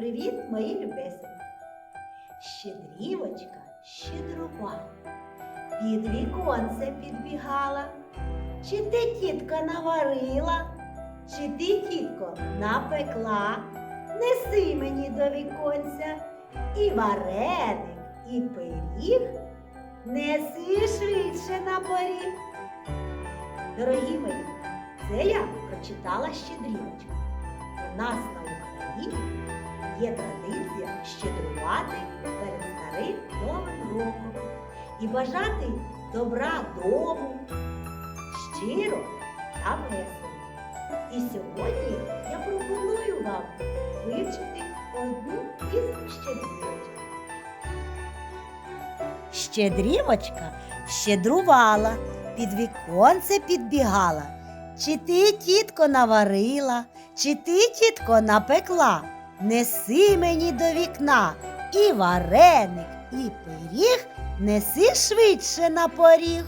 Привіт, мої любесенькі! Щедрівочка щедрувала, під віконце підбігала. Чи ти, тітко, наварила, чи ти, тітко, напекла? Неси мені до віконця і вареник, і пиріг, неси швидше на поріг. Дорогі мої, це я прочитала щедрівочку. У нас на Україні є традиція щедрувати перед старим новим роком і бажати добра дому, щиро та весело. І сьогодні я пропоную вам вивчити одну із щедрівочок. Щедрівочка щедрувала, під віконце підбігала. Чи ти, тітко, наварила, чи ти, тітко, напекла? Неси мені до вікна і вареник, і пиріг, неси швидше на поріг.